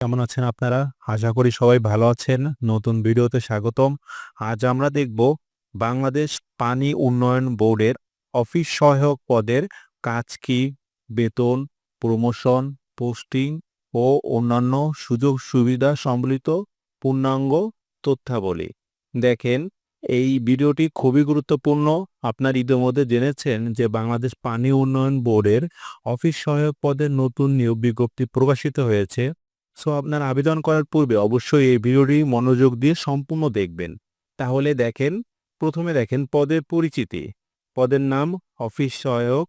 কেমন আছেন আপনারা? আশা করি সবাই ভালো আছেন। নতুন ভিডিওতে স্বাগতম। আজ আমরা দেখব বাংলাদেশ পানি উন্নয়ন বোর্ডের অফিস সহায়ক পদের কাজ কি, বেতন, প্রমোশন, পোস্টিং ও অন্যান্য সুযোগ সুবিধা সম্বলিত পূর্ণাঙ্গ তথ্যাবলী। দেখেন, এই ভিডিওটি খুবই গুরুত্বপূর্ণ। আপনার ইতিমধ্যে জেনেছেন যে বাংলাদেশ পানি উন্নয়ন বোর্ডের অফিস সহায়ক পদের নতুন নিয়োগ বিজ্ঞপ্তি প্রকাশিত হয়েছে। সো আপনার আবেদন করার পূর্বে অবশ্যই এই ভিডিওটি মনোযোগ দিয়ে সম্পূর্ণ দেখবেন। তাহলে দেখেন, প্রথমে দেখেন পদের পরিচিতি। পদের নাম, অফিস সহায়ক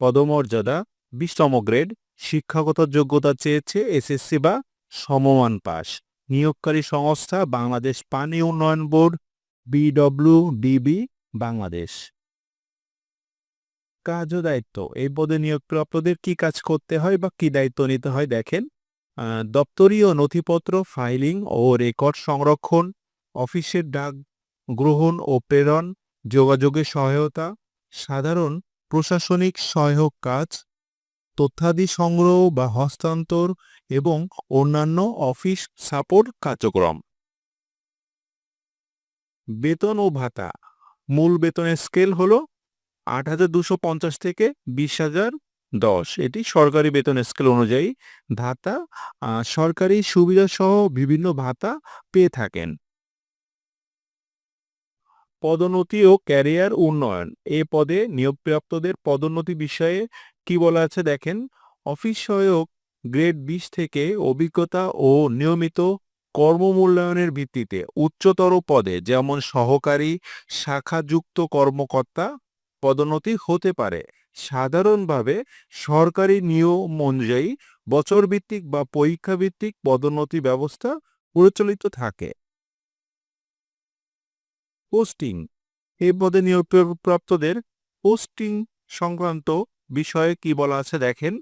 পদমর্যাদা, বিশতম গ্রেড, শিক্ষাগত যোগ্যতা চেয়েছে এসএসসি বা সমমান পাস। নিয়োগকারী সংস্থা, বাংলাদেশ পানি উন্নয়ন বোর্ড, বিডব্লিউডিবি, বাংলাদেশ। কাজ ও দায়িত্ব, এই পদে নিয়োগপ্রাপ্তদের কি কাজ করতে হয় বা কি দায়িত্ব নিতে হয় দেখেন। দপ্তরীয় নথিপত্র, ফাইলিং ও রেকর্ড সংরক্ষণ, অফিসের ডাক গ্রহণ ও প্রেরণ, যোগাযোগের সহায়তা, সাধারণ প্রশাসনিক সহায়ক কাজ, তথ্যাদি সংগ্রহ বা হস্তান্তর এবং অন্যান্য অফিস সাপোর্ট কার্যক্রম। বেতন ও ভাতা। মূল বেতনের স্কেল হল আট হাজার দুশো পঞ্চাশ থেকে বিশ হাজার দশ। এটি সরকারি বেতন স্কেল অনুযায়ী ভাতা সরকারি সুবিধা সহ বিভিন্ন ভাতা পেয়ে থাকেন। পদোন্নতি ও ক্যারিয়ার উন্নয়ন। এ পদে নিয়োগপ্রাপ্তদের পদোন্নতি বিষয়ে কি বলা আছে দেখেন? অফিস সহায়ক গ্রেড বিশ থেকে অভিজ্ঞতা ও নিয়মিত কর্মমূল্যায়নের ভিত্তিতে উচ্চতর পদে যেমন সহকারী শাখাযুক্ত কর্মকর্তা পদোন্নতি হতে পারে। সাধারণভাবে সরকারি নিয়ম অনুযায়ী বছরভিত্তিক বা পরীক্ষাভিত্তিক পদোন্নতি ব্যবস্থা প্রচলিত থাকে। পোস্টিং এই পদে নিয়োগপ্রাপ্তদের পোস্টিং সংক্রান্ত বিষয়ে কি বলা আছে দেখেন।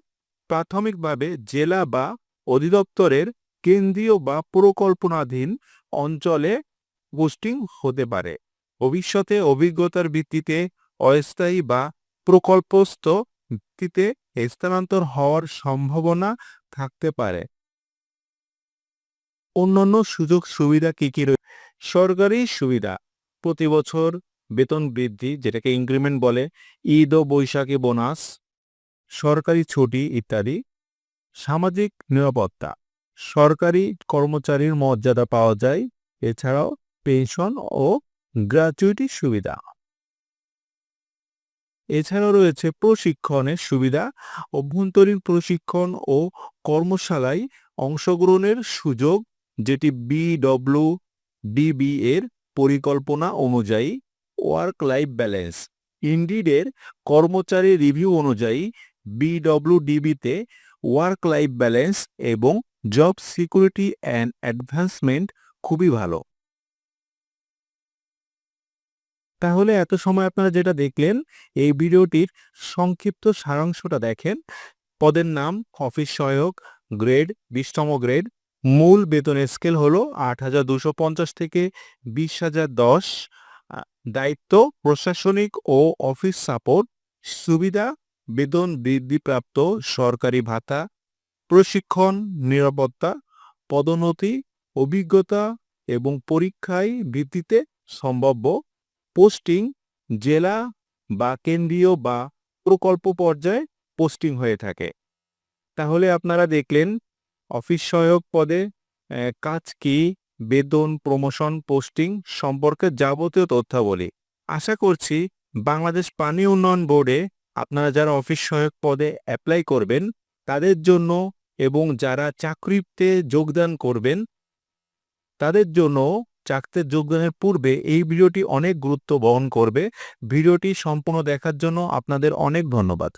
প্রাথমিকভাবে জেলা বা অধিদপ্তরের কেন্দ্রীয় বা প্রকল্পনাধীন অঞ্চলে পোস্টিং হতে পারে। ভবিষ্যতে অভিজ্ঞতার ভিত্তিতে অস্থায়ী বা প্রকল্পস্থ ভিত্তিতে স্থানান্তর হওয়ার সম্ভাবনা থাকতে পারে। অন্যান্য সুযোগ সুবিধা কি কি রয়েছে সরকারি সুবিধা, প্রতি বছর বেতন বৃদ্ধি, যেটাকে ইনক্রিমেন্ট বলে, ঈদ ও বৈশাখী বোনাস, সরকারি ছুটি ইত্যাদি। সামাজিক নিরাপত্তা, সরকারি কর্মচারীর মর্যাদা পাওয়া যায়, এছাড়াও পেনশন ও গ্র্যাচুইটি সুবিধা। এছাড়াও রয়েছে প্রশিক্ষণের সুবিধা, অভ্যন্তরীণ প্রশিক্ষণ ও কর্মশালায় অংশগ্রহণের সুযোগ, যেটি বিডব্লিউ ডিবি এর পরিকল্পনা অনুযায়ী ওয়ার্ক লাইফ ব্যালেন্স ইন্ডিডের কর্মচারী রিভিউ অনুযায়ী বিডব্লিউডিবিতে ওয়ার্ক লাইফ ব্যালেন্স এবং জব সিকিউরিটি অ্যান্ড অ্যাডভান্সমেন্ট খুবই ভালো। তাহলে এত সময় আপনারা যেটা দেখলেন, এই ভিডিওটির সংক্ষিপ্ত সারাংশটা দেখেন। পদের নাম অফিস সহায়ক, গ্রেড, বিশতম গ্রেড, মূল বেতনের স্কেল হলো আট হাজার দুশো পঞ্চাশ থেকে বিশ হাজার দশ। দায়িত্ব প্রশাসনিক ও অফিস সাপোর্ট, সুবিধা, বেতন বৃদ্ধিপ্রাপ্ত সরকারি ভাতা, প্রশিক্ষণ, নিরাপত্তা, পদোন্নতি, অভিজ্ঞতা এবং পরীক্ষায় ভিত্তিতে সম্ভাব্য পোস্টিং জেলা বা কেন্দ্রীয় বা প্রকল্প পর্যায়ে পোস্টিং হয়ে থাকে। তাহলে আপনারা দেখলেন অফিস সহায়ক পদে কাজ কি, বেতন প্রমোশন পোস্টিং সম্পর্কে যাবতীয় তথ্যাবলী। আশা করছি বাংলাদেশ পানি উন্নয়ন বোর্ডে আপনারা যারা অফিস সহায়ক পদে অ্যাপ্লাই করবেন, তাদের জন্য এবং যারা চাকরিতে যোগদান করবেন, তাদের জন্য চাকরিতে যোগদানের পূর্বে এই ভিডিওটি অনেক গুরুত্ব বহন করবে। ভিডিওটি সম্পূর্ণ দেখার জন্য আপনাদের অনেক ধন্যবাদ।